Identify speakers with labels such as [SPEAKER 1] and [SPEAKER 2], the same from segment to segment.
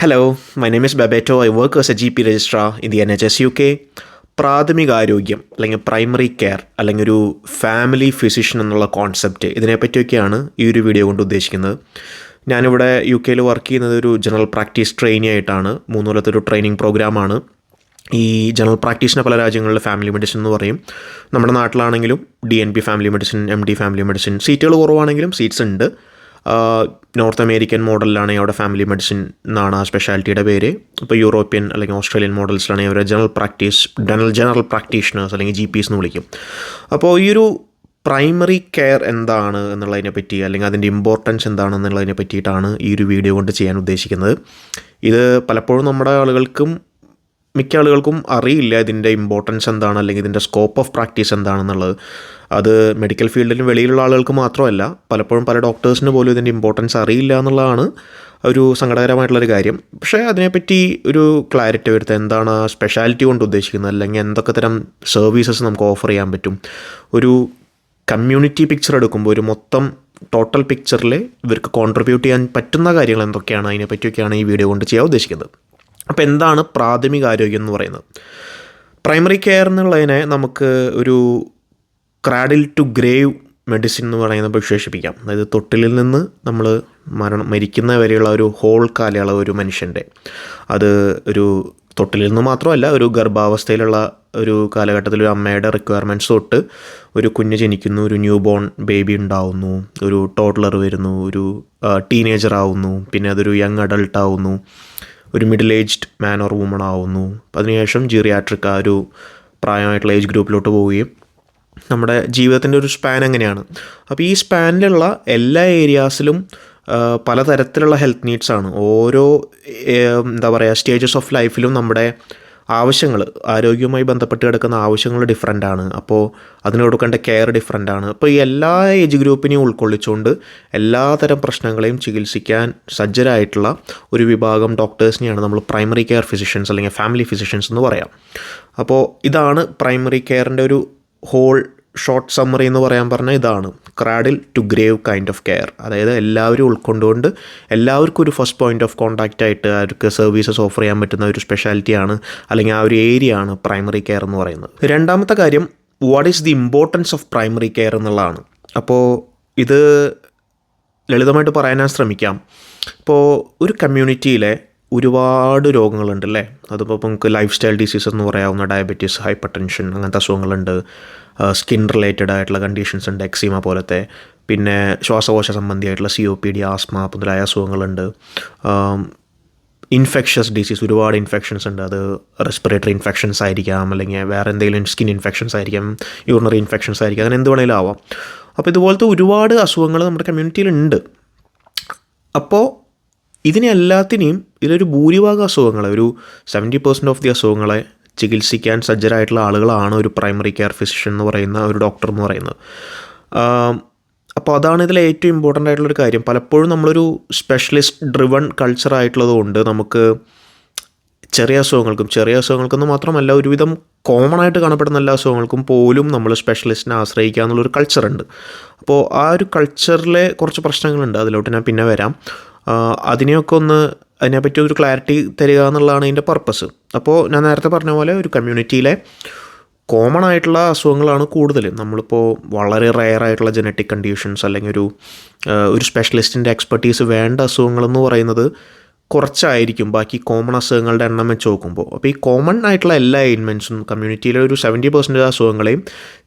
[SPEAKER 1] Hello, my name is Babeto. I work as a GP registrar in the NHS UK. പ്രാഥമികാരോഗ്യം അല്ലെങ്കിൽ primary care അല്ലെങ്കിൽ ഒരു family physician എന്നുള്ള concept ഇതിനെപ്പറ്റിയൊക്കെയാണ് ഈ ഒരു വീഡിയോ കൊണ്ട് ഉദ്ദേശിക്കുന്നത്. ഞാനിവിടെ യു കെയിൽ വർക്ക് ചെയ്യുന്നത് ഒരു ജനറൽ പ്രാക്ടീസ് ട്രെയിനി ആയിട്ടാണ്. മൂന്ന് കൊല്ലത്തെ ഒരു ട്രെയിനിങ് പ്രോഗ്രാമാണ് ഈ ജനറൽ പ്രാക്ടീസിനെ പല രാജ്യങ്ങളിൽ ഫാമിലി മെഡിസിൻ എന്ന് പറയും. നമ്മുടെ നാട്ടിലാണെങ്കിലും D N P family medicine M D family medicine സീറ്റുകൾ കുറവാണെങ്കിലും സീറ്റ്സ് ഉണ്ട്. നോർത്ത് അമേരിക്കൻ മോഡലിലാണ് അവിടെ ഫാമിലി മെഡിസിൻ എന്നാണ് ആ സ്പെഷ്യാലിറ്റിയുടെ പേര്. ഇപ്പോൾ യൂറോപ്യൻ അല്ലെങ്കിൽ ഓസ്ട്രേലിയൻ മോഡൽസിലാണെങ്കിൽ അവരെ general practice general general practitioners അല്ലെങ്കിൽ ജി പീസ് എന്ന് വിളിക്കും. അപ്പോൾ ഈ ഒരു പ്രൈമറി കെയർ എന്താണ് എന്നുള്ളതിനെ പറ്റി അല്ലെങ്കിൽ അതിന്റെ ഇമ്പോർട്ടൻസ് എന്താണെന്നുള്ളതിനെ പറ്റിയിട്ടാണ് ഈ ഒരു വീഡിയോ കൊണ്ട് ചെയ്യാൻ ഉദ്ദേശിക്കുന്നത്. ഇത് പലപ്പോഴും നമ്മുടെ ആളുകൾക്കും മിക്ക ആളുകൾക്കും അറിയില്ല ഇതിന്റെ ഇമ്പോർട്ടൻസ് എന്താണ് അല്ലെങ്കിൽ ഇതിന്റെ സ്കോപ്പ് ഓഫ് പ്രാക്ടീസ് എന്താണെന്നുള്ളത്. അത് മെഡിക്കൽ ഫീൽഡിലും വെളിയിലുള്ള ആളുകൾക്ക് മാത്രമല്ല പലപ്പോഴും പല ഡോക്ടേഴ്സിന് പോലും ഇതിന്റെ ഇമ്പോർട്ടൻസ് അറിയില്ല എന്നുള്ളതാണ് ഒരു സങ്കടകരമായിട്ടുള്ളൊരു കാര്യം. പക്ഷേ അതിനെപ്പറ്റി ഒരു ക്ലാരിറ്റി വരുത്തുക എന്താണ് സ്പെഷ്യാലിറ്റി കൊണ്ട് ഉദ്ദേശിക്കുന്നത്? അല്ലെങ്കിൽ എന്തൊക്കെ തരം സർവീസസ് നമുക്ക് ഓഫർ ചെയ്യാൻ പറ്റും? ഒരു കമ്മ്യൂണിറ്റി പിക്ചർ എടുക്കുമ്പോൾ ഒരു മൊത്തം ടോട്ടൽ പിക്ചറിൽ ഇവർക്ക് കോൺട്രിബ്യൂട്ട് ചെയ്യാൻ പറ്റുന്ന കാര്യങ്ങൾ എന്തൊക്കെയാണ്? അതിനെപ്പറ്റിയൊക്കെയാണ് ഈ വീഡിയോ കൊണ്ട് ചെയ്യാൻ ഉദ്ദേശിക്കുന്നത്. അപ്പോൾ എന്താണ് പ്രാഥമിക ആരോഗ്യം എന്ന് പറയുന്നത്? പ്രൈമറി കെയർ എന്നുള്ളതിനെ നമുക്ക് ഒരു ക്രാഡിൽ ടു ഗ്രേവ് മെഡിസിൻ എന്ന് പറയുന്നത് വിശേഷിപ്പിക്കാം. അതായത് തൊട്ടിലിൽ നിന്ന് നമ്മൾ മരണം മരിക്കുന്ന വരെയുള്ള ഒരു ഹോൾ കാലയളവ് ഒരു മനുഷ്യന്റെ. അത് ഒരു തൊട്ടിലിൽ നിന്ന് മാത്രമല്ല ഒരു ഗർഭാവസ്ഥയിലുള്ള ഒരു കാലഘട്ടത്തിൽ ഒരു അമ്മയുടെ റിക്വയർമെന്റ്സ് തൊട്ട് ഒരു കുഞ്ഞ് ജനിക്കുന്നു ഒരു ന്യൂ ബോൺ ബേബി ഉണ്ടാവുന്നു ഒരു ടോട്ട്ലർ വരുന്നു ഒരു ടീനേജർ ആവുന്നു പിന്നെ അതൊരു യങ് അഡൾട്ട് ആവുന്നു. ഒരു middle aged man or woman ആവുന്നു. അതിനുശേഷം ജീറിയാട്രിക് ആ ഒരു പ്രായമായിട്ടുള്ള ഏജ് ഗ്രൂപ്പിലോട്ട് പോവുകയും നമ്മുടെ ജീവിതത്തിന്റെ ഒരു സ്പാൻ എങ്ങനെയാണ്? അപ്പോൾ ഈ സ്പാനിലുള്ള എല്ലാ ഏരിയാസിലും പലതരത്തിലുള്ള ഹെൽത്ത് നീഡ്സാണ് ഓരോ എന്താ പറയുക സ്റ്റേജസ് ഓഫ് ലൈഫിലും നമ്മുടെ ആവശ്യങ്ങൾ ആരോഗ്യവുമായി ബന്ധപ്പെട്ട് കിടക്കുന്ന ആവശ്യങ്ങൾ ഡിഫറെന്റ് ആണ്. അപ്പോൾ അതിന് കൊടുക്കേണ്ട കെയർ ഡിഫറെന്റ് ആണ്. അപ്പോൾ ഈ എല്ലാ ഏജ് ഗ്രൂപ്പിനെയും ഉൾക്കൊള്ളിച്ചുകൊണ്ട് എല്ലാതരം പ്രശ്നങ്ങളെയും ചികിത്സിക്കാൻ സജ്ജരായിട്ടുള്ള ഒരു വിഭാഗം ഡോക്ടേഴ്സിനെയാണ് നമ്മൾ പ്രൈമറി കെയർ ഫിസിഷ്യൻസ് അല്ലെങ്കിൽ ഫാമിലി ഫിസിഷ്യൻസ് എന്ന് പറയാം. അപ്പോൾ ഇതാണ് പ്രൈമറി കെയറിന്റെ ഒരു ഹോൾ ഷോർട്ട് സമ്മറി എന്ന് പറയാൻ പറഞ്ഞാൽ ഇതാണ്. Cradle to grave kind of care അതായത് എല്ലാവരും ഉൾക്കൊണ്ടുകൊണ്ട് എല്ലാവർക്കും ഒരു ഫസ്റ്റ് പോയിന്റ് ഓഫ് കോൺടാക്റ്റ് ആയിട്ട് അവർക്ക് സർവീസസ് ഓഫർ ചെയ്യാൻ പറ്റുന്ന ഒരു സ്പെഷ്യാലിറ്റിയാണ് അല്ലെങ്കിൽ ആ ഒരു ഏരിയ ആണ് പ്രൈമറി കെയർ എന്ന് പറയുന്നത്. രണ്ടാമത്തെ കാര്യം what is the importance of primary care എന്നുള്ളതാണ്. അപ്പോൾ ഇത് ലളിതമായിട്ട് പറയാൻ ശ്രമിക്കാം. ഇപ്പോൾ ഒരു കമ്മ്യൂണിറ്റിയിലെ ഒരുപാട് രോഗങ്ങളുണ്ട് അല്ലേ? അതിപ്പോൾ നമുക്ക് ലൈഫ് സ്റ്റൈൽ ഡിസീസ് എന്ന് പറയാവുന്ന ഡയബറ്റീസ് ഹൈപ്പർ ടെൻഷൻ അങ്ങനത്തെ അസുഖങ്ങളുണ്ട്. സ്കിൻ റിലേറ്റഡ് ആയിട്ടുള്ള കണ്ടീഷൻസ് ഉണ്ട് എക്സീമ പോലത്തെ. പിന്നെ ശ്വാസകോശ സംബന്ധിയായിട്ടുള്ള C O P D asthma മുതലായ അസുഖങ്ങളുണ്ട്. ഇൻഫെക്ഷസ് ഡിസീസ് ഒരുപാട് ഇൻഫെക്ഷൻസ് ഉണ്ട്. അത് റെസ്പിറേറ്ററി ഇൻഫെക്ഷൻസ് ആയിരിക്കാം അല്ലെങ്കിൽ വേറെ എന്തെങ്കിലും സ്കിൻ ഇൻഫെക്ഷൻസ് ആയിരിക്കാം യൂറിനറി ഇൻഫെക്ഷൻസ് ആയിരിക്കാം അങ്ങനെ എന്ത് വേണേലും ആവാം. അപ്പോൾ ഇതുപോലത്തെ ഒരുപാട് അസുഖങ്ങൾ നമ്മുടെ കമ്മ്യൂണിറ്റിയിലുണ്ട് അപ്പോൾ ഇതിനെ എല്ലാത്തിനെയും ഇതിലൊരു ഭൂരിഭാഗം അസുഖങ്ങളെ ഒരു സെവന്റി പെർസെന്റ് ഓഫ് ദി അസുഖങ്ങളെ ചികിത്സിക്കാൻ സജ്ജരായിട്ടുള്ള ആളുകളാണ് ഒരു പ്രൈമറി കെയർ ഫിസിഷ്യൻ എന്ന് പറയുന്ന ഒരു ഡോക്ടർ എന്ന് പറയുന്നത്. അപ്പോൾ അതാണ് ഇതിലെ ഏറ്റവും ഇമ്പോർട്ടന്റ് ആയിട്ടുള്ളൊരു കാര്യം. പലപ്പോഴും നമ്മളൊരു സ്പെഷ്യലിസ്റ്റ് ഡ്രിവൺ കൾച്ചർ ആയിട്ടുള്ളത് കൊണ്ട് നമുക്ക് ചെറിയ അസുഖങ്ങൾക്കും ചെറിയ അസുഖങ്ങൾക്കൊന്നും മാത്രമല്ല ഒരുവിധം കോമൺ ആയിട്ട് കാണപ്പെടുന്ന എല്ലാ അസുഖങ്ങൾക്കും പോലും നമ്മൾ സ്പെഷ്യലിസ്റ്റിനെ ആശ്രയിക്കുക എന്നുള്ളൊരു കൾച്ചറുണ്ട് അപ്പോൾ ആ ഒരു കൾച്ചറിലെ കുറച്ച് പ്രശ്നങ്ങളുണ്ട്. അതിലോട്ട് ഞാൻ പിന്നെ വരാം. അതിനെയൊക്കെ ഒന്ന് അതിനെപ്പറ്റി ഒരു ക്ലാരിറ്റി തരിക എന്നുള്ളതാണ് ഇതിന്റെ പർപ്പസ് അപ്പോൾ ഞാൻ നേരത്തെ പറഞ്ഞ പോലെ ഒരു കമ്മ്യൂണിറ്റിയിലെ കോമൺ ആയിട്ടുള്ള അസുഖങ്ങളാണ് കൂടുതൽ. നമ്മളിപ്പോൾ വളരെ റയർ ആയിട്ടുള്ള ജനറ്റിക് കണ്ടീഷൻസ് അല്ലെങ്കിൽ ഒരു ഒരു സ്പെഷ്യലിസ്റ്റിന്റെ എക്സ്പെർട്ടീസ് വേണ്ട അസുഖങ്ങളെന്ന് പറയുന്നത് കുറച്ചായിരിക്കും. ബാക്കി കോമൺ അസുഖങ്ങളുടെ എണ്ണം വെച്ച് നോക്കുമ്പോൾ അപ്പോൾ ഈ കോമൺ ആയിട്ടുള്ള എല്ലാ എയിൻമെന്റ്സും കമ്മ്യൂണിറ്റിയിലെ ഒരു സെവന്റി പെർസെന്റ് അസുഖങ്ങളെയും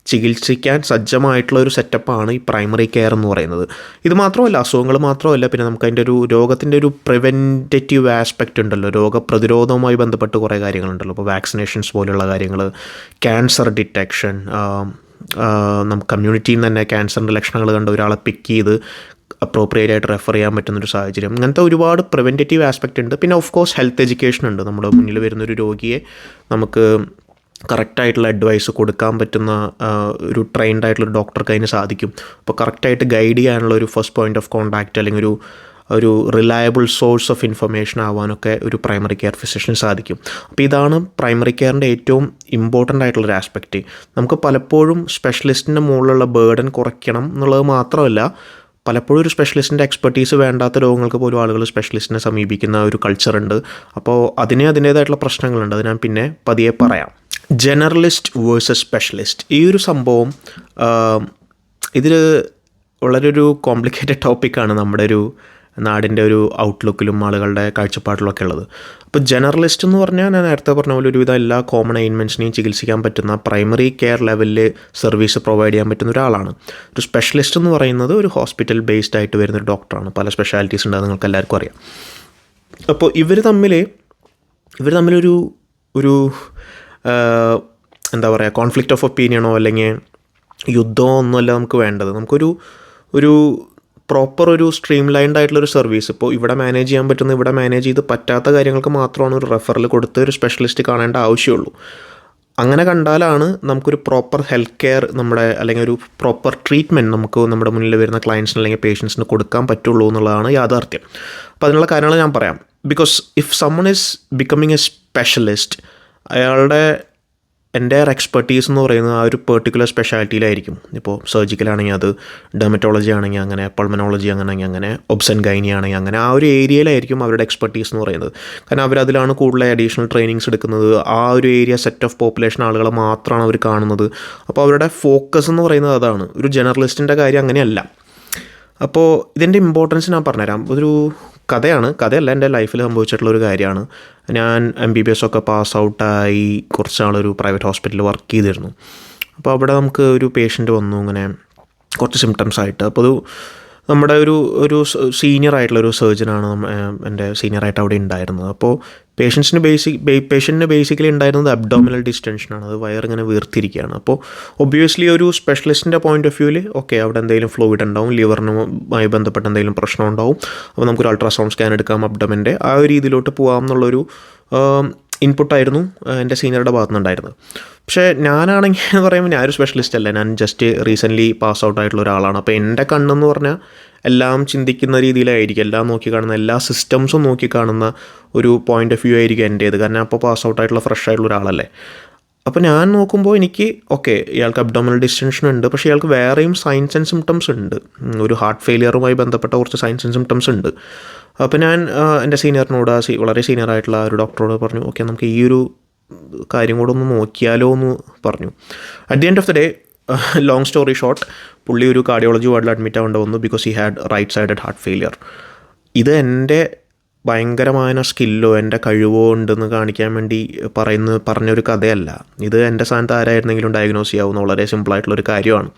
[SPEAKER 1] ചികിത്സിക്കാൻ സജ്ജമായിട്ടുള്ള ഒരു സെറ്റപ്പാണ് ഈ പ്രൈമറി കെയർ എന്ന് പറയുന്നത്. ഇത് മാത്രമല്ല അസുഖങ്ങൾ മാത്രമല്ല പിന്നെ നമുക്ക് അതിന്റെ ഒരു രോഗത്തിന്റെ ഒരു പ്രിവെന്റേറ്റീവ് ആസ്പെക്റ്റ് ഉണ്ടല്ലോ. രോഗപ്രതിരോധവുമായി ബന്ധപ്പെട്ട് കുറേ കാര്യങ്ങളുണ്ടല്ലോ. അപ്പോൾ വാക്സിനേഷൻസ് പോലെയുള്ള കാര്യങ്ങൾ ക്യാൻസർ ഡിറ്റക്ഷൻ നമുക്ക് കമ്മ്യൂണിറ്റിയിൽ നിന്ന് തന്നെ ക്യാൻസറിന്റെ ലക്ഷണങ്ങൾ കണ്ട ഒരാളെ പിക്ക് ചെയ്ത് അപ്രോപ്രിയേറ്റ് ആയിട്ട് റെഫർ ചെയ്യാൻ പറ്റുന്നൊരു സാഹചര്യം. അങ്ങനത്തെ ഒരുപാട് പ്രിവെന്റേറ്റീവ് ആസ്പെക്റ്റ് ഉണ്ട്. പിന്നെ ഓഫ് കോഴ്സ് ഹെൽത്ത് എഡ്യൂക്കേഷൻ ഉണ്ട്. നമ്മുടെ മുന്നിൽ വരുന്നൊരു രോഗിയെ നമുക്ക് കറക്റ്റായിട്ടുള്ള അഡ്വൈസ് കൊടുക്കാൻ പറ്റുന്ന ഒരു ട്രെയിൻഡ് ആയിട്ടുള്ള ഡോക്ടർക്ക് അതിന് സാധിക്കും. അപ്പോൾ കറക്റ്റായിട്ട് ഗൈഡ് ചെയ്യാനുള്ള ഒരു ഫസ്റ്റ് പോയിന്റ് ഓഫ് കോൺടാക്റ്റ് അല്ലെങ്കിൽ ഒരു ഒരു റിലയബിൾ സോഴ്സ് ഓഫ് ഇൻഫർമേഷൻ ആവാനൊക്കെ ഒരു പ്രൈമറി കെയർ ഫിസിഷ്യൻ സാധിക്കും. അപ്പോൾ ഇതാണ് പ്രൈമറി കെയറിന്റെ ഏറ്റവും ഇമ്പോർട്ടന്റ് ആയിട്ടുള്ളൊരു ആസ്പെക്റ്റ് നമുക്ക് പലപ്പോഴും സ്പെഷ്യലിസ്റ്റിന്റെ മുകളിലുള്ള ബേർഡൻ കുറയ്ക്കണം എന്നുള്ളത് മാത്രമല്ല പലപ്പോഴും ഒരു സ്പെഷ്യലിസ്റ്റിന്റെ എക്സ്പെർട്ടീസ് വേണ്ടാത്ത രോഗങ്ങൾക്ക് പോലും ആളുകൾ സ്പെഷ്യലിസ്റ്റിനെ സമീപിക്കുന്ന ഒരു കൾച്ചറുണ്ട് അപ്പോൾ അതിന് അതിന്റേതായിട്ടുള്ള പ്രശ്നങ്ങളുണ്ട്. അത് ഞാൻ പിന്നെ പതിയെ പറയാം. ജനറലിസ്റ്റ് വേഴ്സസ് സ്പെഷ്യലിസ്റ്റ് ഈ ഒരു സംഭവം ഇതിൽ വളരെ ഒരു കോംപ്ലിക്കേറ്റഡ് ടോപ്പിക്കാണ് നമ്മുടെ ഒരു നാടിന്റെ ഒരു ഔട്ട്ലുക്കിലും ആളുകളുടെ കാഴ്ചപ്പാടിലൊക്കെ ഉള്ളത്. അപ്പോൾ ജനറലിസ്റ്റ് എന്ന് പറഞ്ഞാൽ ഞാൻ നേരത്തെ പറഞ്ഞ പോലെ ഒരുവിധം എല്ലാ കോമൺ എയിൻമെന്റ്സിനെയും ചികിത്സിക്കാൻ പറ്റുന്ന പ്രൈമറി കെയർ ലെവലിൽ സർവീസ് പ്രൊവൈഡ് ചെയ്യാൻ പറ്റുന്ന ഒരാളാണ്. ഒരു സ്പെഷ്യലിസ്റ്റ് എന്ന് പറയുന്നത് ഒരു ഹോസ്പിറ്റൽ ബേസ്ഡ് ആയിട്ട് വരുന്ന ഒരു ഡോക്ടറാണ് പല സ്പെഷ്യാലിറ്റീസ് ഉണ്ട് നിങ്ങൾക്ക് എല്ലാവർക്കും അറിയാം. അപ്പോൾ ഇവർ തമ്മിൽ ഇവർ തമ്മിലൊരു ഒരു എന്താ പറയുക കോൺഫ്ലിക്റ്റ് ഓഫ് ഒപ്പീനിയനോ അല്ലെങ്കിൽ യുദ്ധമോ ഒന്നുമല്ല നമുക്ക് വേണ്ടത്. നമുക്കൊരു ഒരു പ്രോപ്പർ ഒരു സ്ട്രീം ലൈൻഡ് ആയിട്ടുള്ള ഒരു സർവീസ് ഇപ്പോൾ ഇവിടെ മാനേജ് ചെയ്യാൻ പറ്റുന്ന ഇവിടെ മാനേജ് ചെയ്ത് പറ്റാത്ത കാര്യങ്ങൾക്ക് മാത്രമാണ് ഒരു റെഫറൽ കൊടുത്ത് ഒരു സ്പെഷ്യലിസ്റ്റ് കാണേണ്ട ആവശ്യമുള്ളൂ. അങ്ങനെ കണ്ടാലാണ് നമുക്കൊരു പ്രോപ്പർ ഹെൽത്ത് കെയർ നമ്മുടെ അല്ലെങ്കിൽ ഒരു പ്രോപ്പർ ട്രീറ്റ്മെന്റ് നമുക്ക് നമ്മുടെ മുന്നിൽ വരുന്ന ക്ലയൻസിന് അല്ലെങ്കിൽ പേഷ്യൻസിന് കൊടുക്കാൻ പറ്റുള്ളൂ എന്നുള്ളതാണ് യാഥാർത്ഥ്യം. അപ്പോൾ അതിനുള്ള കാര്യങ്ങൾ ഞാൻ പറയാം. Because if someone is becoming a specialist അയാളുടെ എന്റെ എക്സ്പെർട്ടീസ് എന്ന് പറയുന്നത് ആ ഒരു പെർട്ടിക്കുലർ സ്പെഷ്യാലിറ്റിയിലായിരിക്കും ഇപ്പോൾ സർജിക്കൽ ആണെങ്കിൽ അത് ഡെമറ്റോളജി ആണെങ്കിൽ അങ്ങനെ പൾമനോളജി അങ്ങനെ അങ്ങനെ ഒബ്സൻ ഗൈനി ആണെങ്കിൽ അങ്ങനെ ആ ഒരു ഏരിയയിലായിരിക്കും അവരുടെ എക്സ്പെർട്ടീസ് എന്ന് പറയുന്നത്. കാരണം അവരതിലാണ് കൂടുതൽ അഡീഷണൽ ട്രെയിനിങ്സ് എടുക്കുന്നത്. ആ ഒരു ഏരിയ സെറ്റ് ഓഫ് പോപ്പുലേഷൻ ആളുകളെ മാത്രമാണ് അവർ കാണുന്നത്. അപ്പോൾ അവരുടെ ഫോക്കസ് എന്ന് പറയുന്നത് അതാണ്. ഒരു ജേർണലിസ്റ്റിന്റെ കാര്യം അങ്ങനെയല്ല. അപ്പോൾ ഇതിന്റെ ഇമ്പോർട്ടൻസ് ഞാൻ പറഞ്ഞുതരാം. ഒരു കഥയാണ്. കഥയല്ല എന്റെ ലൈഫിൽ സംഭവിച്ചിട്ടുള്ള ഒരു കാര്യമാണ്. ഞാൻ എം ബി ബി എസ് ഒക്കെ പാസ് ഔട്ടായി കുറച്ച് നാളൊരു പ്രൈവറ്റ് ഹോസ്പിറ്റലിൽ വർക്ക് ചെയ്തിരുന്നു. അപ്പോൾ അവിടെ നമുക്ക് ഒരു പേഷ്യന്റ് വന്നു ഇങ്ങനെ കുറച്ച് സിംറ്റംസ് ആയിട്ട്. അപ്പോൾ അത് നമ്മുടെ ഒരു ഒരു സീനിയർ ആയിട്ടുള്ള ഒരു സർജനാണ് എന്റെ സീനിയറായിട്ട് അവിടെ ഉണ്ടായിരുന്നത്. അപ്പോൾ പേഷ്യൻസിന് ബേസിക് പേഷ്യന്റിന് ബേസിക്കലി ഉണ്ടായിരുന്നത് അബ്ഡോമിനൽ ഡിസ്റ്റൻഷനാണ് അത് വയറിങ്ങനെ വീർത്തിരിക്കുകയാണ്. അപ്പോൾ ഒബ്വിയസ്ലി ഒരു സ്പെഷ്യലിസ്റ്റിന്റെ പോയിന്റ് ഓഫ് വ്യൂവിൽ ഓക്കെ അവിടെ എന്തെങ്കിലും ഫ്ലൂയിഡ് ഉണ്ടാവും ലിവറിനുമായി ബന്ധപ്പെട്ട എന്തെങ്കിലും പ്രശ്നം ഉണ്ടാവും. അപ്പോൾ നമുക്കൊരു അൾട്രാസൗണ്ട് സ്കാൻ എടുക്കാം അബ്ഡമിന്റെ ആ ഒരു രീതിയിലോട്ട് പോകാം എന്നുള്ളൊരു ഇൻപുട്ടായിരുന്നു എന്റെ സീനിയറുടെ ഭാഗത്തു നിന്നുണ്ടായിരുന്നത് പക്ഷേ ഞാനാണെങ്കിൽ എന്ന് പറയുമ്പോൾ ഞാനൊരു സ്പെഷ്യലിസ്റ്റ് അല്ല. ഞാൻ ജസ്റ്റ് റീസെന്റ്ലി പാസ് ഔട്ട് ആയിട്ടുള്ള ഒരാളാണ്. അപ്പോൾ എന്റെ കണ്ണെന്ന് പറഞ്ഞാൽ എല്ലാം ചിന്തിക്കുന്ന രീതിയിലായിരിക്കും. എല്ലാം നോക്കി കാണുന്ന എല്ലാ സിസ്റ്റംസും നോക്കി കാണുന്ന ഒരു പോയിന്റ് ഓഫ് വ്യൂ ആയിരിക്കും എന്റേത്. കാരണം അപ്പോൾ പാസ് ഔട്ട് ആയിട്ടുള്ള ഫ്രഷ് ആയിട്ടുള്ള ഒരാളല്ലേ. അപ്പോൾ ഞാൻ നോക്കുമ്പോൾ എനിക്ക് ഓക്കെ ഇയാൾക്ക് അബ്ഡോമിനൽ ഡിസ്റ്റൻഷൻ ഉണ്ട് പക്ഷേ ഇയാൾക്ക് വേറെയും സൈൻസ് ആൻഡ് സിംറ്റംസ് ഉണ്ട്. ഒരു ഹാർട്ട് ഫെയിലിയറുമായി ബന്ധപ്പെട്ട കുറച്ച് സൈൻസ് ആൻഡ് സിംറ്റംസ് ഉണ്ട്. അപ്പോൾ ഞാൻ എന്റെ സീനിയറിനോട് സീ വളരെ സീനിയർ ആയിട്ടുള്ള ഒരു ഡോക്ടറോട് പറഞ്ഞു ഓക്കെ നമുക്ക് ഈ ഒരു കാര്യം കൂടെ ഒന്ന് നോക്കിയാലോ എന്ന് പറഞ്ഞു. At the end of the day long story short പുള്ളി ഒരു കാർഡിയോളജി വാർഡിൽ അഡ്മിറ്റ് ആവേണ്ട വന്നു because he had right sided heart failure ഇത് എന്റെ ഭയങ്കരമായ സ്കില്ലോ എന്റെ കഴിവോ ഉണ്ടെന്ന് കാണിക്കാൻ വേണ്ടി പറയുന്ന പറഞ്ഞൊരു കഥയല്ല. ഇത് എന്റെ സ്ഥാനത്ത് ആരായിരുന്നെങ്കിലും ഡയഗ്നോസ് ചെയ്യാവുന്ന വളരെ സിമ്പിളായിട്ടുള്ളൊരു കാര്യമാണ്.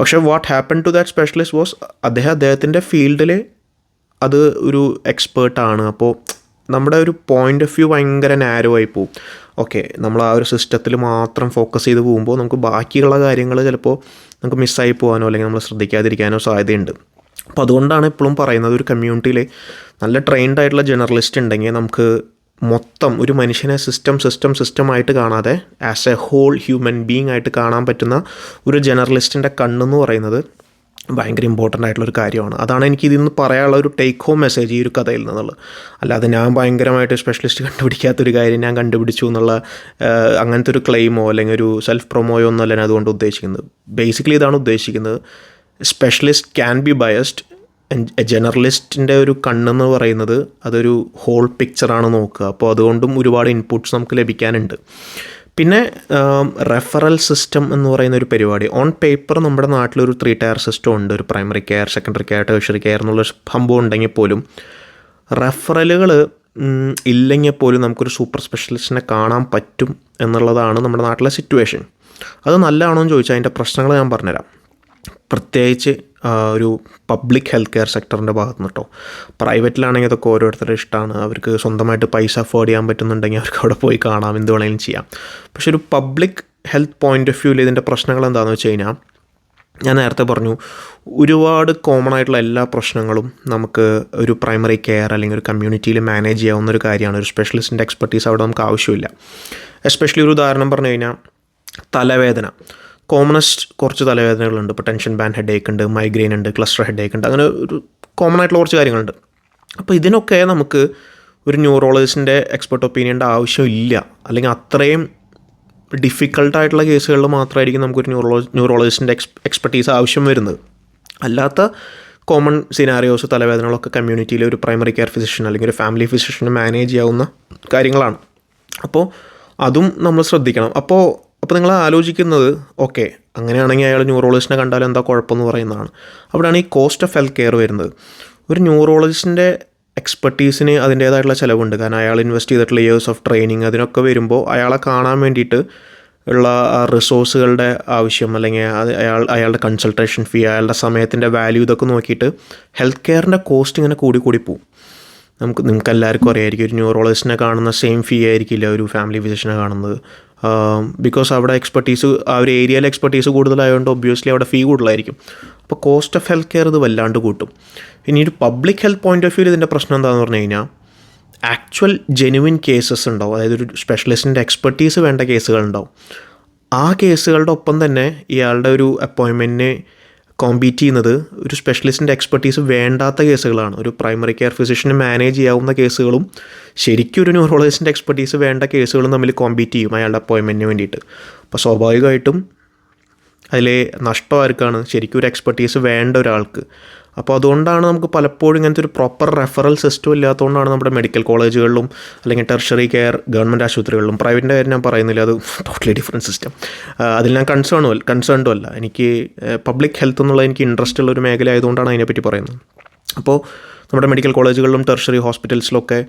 [SPEAKER 1] പക്ഷേ what happen to that specialist was അദ്ദേഹം അദ്ദേഹത്തിന്റെ ഫീൽഡിൽ അത് ഒരു എക്സ്പേർട്ടാണ് അപ്പോൾ നമ്മുടെ ഒരു പോയിന്റ് ഓഫ് വ്യൂ ഭയങ്കര നാരോ ആയി പോവും. ഓക്കെ നമ്മൾ ആ ഒരു സിസ്റ്റത്തിൽ മാത്രം ഫോക്കസ് ചെയ്ത് പോകുമ്പോൾ നമുക്ക് ബാക്കിയുള്ള കാര്യങ്ങൾ ചിലപ്പോൾ നമുക്ക് മിസ്സായി പോകാനോ അല്ലെങ്കിൽ നമ്മൾ ശ്രദ്ധിക്കാതിരിക്കാനോ സാധ്യതയുണ്ട്. അപ്പോൾ അതുകൊണ്ടാണ് എപ്പോഴും പറയുന്നത് ഒരു കമ്മ്യൂണിറ്റിയിൽ നല്ല ട്രെയിൻഡ് ആയിട്ടുള്ള ജേർണലിസ്റ്റ് ഉണ്ടെങ്കിൽ നമുക്ക് മൊത്തം ഒരു മനുഷ്യനെ സിസ്റ്റം സിസ്റ്റം സിസ്റ്റം ആയിട്ട് കാണാതെ as a whole human being ആയിട്ട് കാണാൻ പറ്റുന്ന ഒരു ജേർണലിസ്റ്റിന്റെ കണ്ണെന്ന് പറയുന്നത് ഭയങ്കര ഇമ്പോർട്ടന്റ് ആയിട്ടുള്ളൊരു കാര്യമാണ്. അതാണ് എനിക്ക് ഇതിൽ നിന്ന് പറയാനുള്ള ഒരു ടേക്ക് ഹോം മെസ്സേജ് ഈ ഒരു കഥയിൽ നിന്നുള്ളത്. അല്ലാതെ ഞാൻ ഭയങ്കരമായിട്ട് സ്പെഷ്യലിസ്റ്റ് കണ്ടുപിടിക്കാത്തൊരു കാര്യം ഞാൻ കണ്ടുപിടിച്ചു എന്നുള്ള അങ്ങനത്തെ ഒരു ക്ലെയിമോ അല്ലെങ്കിൽ ഒരു സെൽഫ് പ്രൊമോയോ ഒന്നല്ല ഞാൻ അതുകൊണ്ട് ഉദ്ദേശിക്കുന്നത്. ബേസിക്കലി ഇതാണ് ഉദ്ദേശിക്കുന്നത്. സ്പെഷ്യലിസ്റ്റ് ക്യാൻ ബി ബയസ്ഡ് ജനറലിസ്റ്റിന്റെ ഒരു കണ്ണെന്ന് പറയുന്നത് അതൊരു ഹോൾ പിക്ചറാണ് നോക്കുക. അപ്പോൾ അതുകൊണ്ടും ഒരുപാട് ഇൻപുട്സ് നമുക്ക് ലഭിക്കാനുണ്ട്. പിന്നെ റെഫറൽ സിസ്റ്റം എന്ന് പറയുന്ന ഒരു പരിപാടി. ഓൺ പേപ്പർ നമ്മുടെ നാട്ടിലൊരു ത്രീ ടയർ സിസ്റ്റം ഉണ്ട്. ഒരു primary care secondary care tertiary care എന്നുള്ള സംഭവം ഉണ്ടെങ്കിൽ പോലും റെഫറലുകൾ ഇല്ലെങ്കിൽ പോലും നമുക്കൊരു സൂപ്പർ സ്പെഷ്യലിസ്റ്റിനെ കാണാൻ പറ്റും എന്നുള്ളതാണ് നമ്മുടെ നാട്ടിലെ സിറ്റുവേഷൻ അത് നല്ലതാണോ എന്ന് ചോദിച്ചാൽ അതിന്റെ പ്രശ്നങ്ങൾ ഞാൻ പറഞ്ഞുതരാം. പ്രത്യേകിച്ച് ഒരു പബ്ലിക് ഹെൽത്ത് കെയർ സെക്ടറിന്റെ ഭാഗത്ത് നിന്ന് കേട്ടോ പ്രൈവറ്റിലാണെങ്കിൽ അതൊക്കെ ഓരോരുത്തരുടെ ഇഷ്ടമാണ് അവർക്ക് സ്വന്തമായിട്ട് പൈസ അഫോർഡ് ചെയ്യാൻ പറ്റുന്നുണ്ടെങ്കിൽ അവർക്ക് അവിടെ പോയി കാണാം. എന്ത് വേണമെങ്കിലും ചെയ്യാം. പക്ഷെ ഒരു പബ്ലിക് ഹെൽത്ത് പോയിന്റ് ഓഫ് വ്യൂവിൽ ഇതിന്റെ പ്രശ്നങ്ങൾ എന്താണെന്ന് വെച്ച് കഴിഞ്ഞാൽ ഞാൻ നേരത്തെ പറഞ്ഞു ഒരുപാട് കോമൺ ആയിട്ടുള്ള എല്ലാ പ്രശ്നങ്ങളും നമുക്ക് ഒരു പ്രൈമറി കെയർ അല്ലെങ്കിൽ ഒരു കമ്മ്യൂണിറ്റിയിൽ മാനേജ് ചെയ്യാവുന്ന ഒരു കാര്യമാണ്. ഒരു സ്പെഷ്യലിസ്റ്റിന്റെ എക്സ്പെർട്ടീസ് അവിടെ നമുക്ക് ആവശ്യമില്ല. എസ്പെഷ്യലി ഒരു ഉദാഹരണം പറഞ്ഞു കഴിഞ്ഞാൽ തലവേദന. കോമണസ്റ്റ് കുറച്ച് തലവേദനകളുണ്ട്. ഇപ്പോൾ ടെൻഷൻ ബാൻ ഹെഡ് ഉണ്ട് മൈഗ്രെയിൻ ഉണ്ട് ക്ലസ്റ്റർ ഹെഡ് ഉണ്ട്. അങ്ങനെ ഒരു കോമൺ ആയിട്ടുള്ള കുറച്ച് കാര്യങ്ങളുണ്ട്. അപ്പോൾ ഇതിനൊക്കെ നമുക്ക് ഒരു ന്യൂറോളജിസ്റ്റിന്റെ എക്സ്പെർട്ട് ഒപ്പീനിയന്റെ ആവശ്യമില്ല. അല്ലെങ്കിൽ അത്രയും ഡിഫിക്കൾട്ടായിട്ടുള്ള കേസുകളിൽ മാത്രമായിരിക്കും നമുക്കൊരു ന്യൂറോളജി ന്യൂറോളജിസ്റ്റിന്റെ എക്സ് എക്സ്പെർട്ടീസ് ആവശ്യം വരുന്നത്. അല്ലാത്ത കോമൺ സിനാരിയോസ് തലവേദനകളൊക്കെ കമ്മ്യൂണിറ്റിയിലെ ഒരു പ്രൈമറി കെയർ ഫിസിഷ്യൻ അല്ലെങ്കിൽ ഒരു ഫാമിലി ഫിസിഷ്യൻ മാനേജ് ചെയ്യാവുന്ന കാര്യങ്ങളാണ്. അപ്പോൾ അതും നമ്മൾ ശ്രദ്ധിക്കണം. അപ്പോൾ അപ്പോൾ നിങ്ങൾ ആലോചിക്കുന്നത് ഓക്കെ അങ്ങനെയാണെങ്കിൽ അയാൾ ന്യൂറോളജിസ്റ്റിനെ കണ്ടാൽ എന്താ കുഴപ്പമെന്ന് പറയുന്നതാണ്. അവിടെയാണ് ഈ കോസ്റ്റ് ഓഫ് ഹെൽത്ത് കെയർ വരുന്നത്. ഒരു ന്യൂറോളജിസ്റ്റിന്റെ എക്സ്പെർട്ടീസിന് അതിന്റേതായിട്ടുള്ള ചിലവുണ്ട്. കാരണം അയാൾ ഇൻവെസ്റ്റ് ചെയ്തിട്ടുള്ള ഇയേഴ്സ് ഓഫ് ട്രെയിനിങ് അതിനൊക്കെ വരുമ്പോൾ അയാളെ കാണാൻ വേണ്ടിയിട്ട് ഉള്ള റിസോഴ്സുകളുടെ ആവശ്യം അല്ലെങ്കിൽ അയാൾ അയാളുടെ കൺസൾട്ടേഷൻ ഫീ അയാളുടെ സമയത്തിന്റെ വാല്യൂ ഇതൊക്കെ നോക്കിയിട്ട് ഹെൽത്ത് കെയറിന്റെ കോസ്റ്റ് ഇങ്ങനെ കൂടി കൂടി പോവും. നമുക്ക് നിങ്ങൾക്ക് എല്ലാവർക്കും അറിയായിരിക്കും ഒരു ന്യൂറോളജിസ്റ്റിനെ കാണുന്ന സെയിം ഫീ ആയിരിക്കില്ല ഒരു ഫാമിലി ഫിസിഷ്യനെ കാണുന്നത്. ബിക്കോസ് അവിടെ എക്സ്പെർട്ടീസ് ആ ഒരു ഏരിയയിൽ എക്സ്പെർട്ടീസ് കൂടുതലായതുകൊണ്ട് ഒബ്വിയസ്ലി അവിടെ ഫീ കൂടുതലായിരിക്കും. അപ്പോൾ കോസ്റ്റ് ഓഫ് ഹെൽത്ത് കെയർ ഇത് വല്ലാണ്ട് കൂട്ടും. ഇനി ഒരു public health point of view ഇതിന്റെ പ്രശ്നം എന്താണെന്ന് പറഞ്ഞു കഴിഞ്ഞാൽ ആക്ച്വൽ ജെനുവിൻ കേസസ് ഉണ്ടാവും അതായത് ഒരു സ്പെഷ്യലിസ്റ്റിന്റെ എക്സ്പെർട്ടീസ് വേണ്ട കേസുകളുണ്ടാവും ആ കേസുകളുടെ ഒപ്പം തന്നെ ഇയാളുടെ ഒരു അപ്പോയിൻമെന്റിനെ കോമ്പീറ്റ് ചെയ്യുന്നത് ഒരു സ്പെഷ്യലിസ്റ്റിന്റെ എക്സ്പെർട്ടീസ് വേണ്ടാത്ത കേസുകളാണ്. ഒരു പ്രൈമറി കെയർ ഫിസിഷ്യന് മാനേജ് ചെയ്യാവുന്ന കേസുകളും ശരിക്കും ഒരു ന്യൂറോളജിസ്റ്റിന്റെ എക്സ്പെർട്ടീസ് വേണ്ട കേസുകളും തമ്മിൽ കോമ്പീറ്റ് ചെയ്യും അയാളുടെ അപ്പോയിൻമെന്റിന് വേണ്ടിയിട്ട്. അപ്പോൾ സ്വാഭാവികമായിട്ടും അതിൽ നഷ്ടം ആർക്കാണ് ശരിക്കും ഒരു എക്സ്പെർട്ടീസ് വേണ്ട ഒരാൾക്ക്. അപ്പോൾ അതുകൊണ്ടാണ് നമുക്ക് പലപ്പോഴും ഇങ്ങനത്തെ ഒരു പ്രോപ്പർ റെഫറൽ സിസ്റ്റം ഇല്ലാത്തതുകൊണ്ടാണ് നമ്മുടെ മെഡിക്കൽ കോളേജുകളിലും അല്ലെങ്കിൽ ടെർഷറി കെയർ ഗവൺമെന്റ് ആശുപത്രികളിലും പ്രൈവറ്റിന്റെ കാര്യം ഞാൻ പറയുന്നില്ല അത് ടോട്ടലി ഡിഫറെന്റ് സിസ്റ്റം അതിൽ ഞാൻ കൺസേണും കൺസേൺഡും അല്ല. എനിക്ക് പബ്ലിക് ഹെൽത്ത് എന്നുള്ള എനിക്ക് ഇൻട്രസ്റ്റ് ഉള്ള ഒരു മേഖല ആയതുകൊണ്ടാണ് അതിനെപ്പറ്റി പറയുന്നത്. അപ്പോൾ നമ്മുടെ മെഡിക്കൽ കോളേജുകളിലും ടെർഷറി ഹോസ്പിറ്റൽസിലൊക്കെ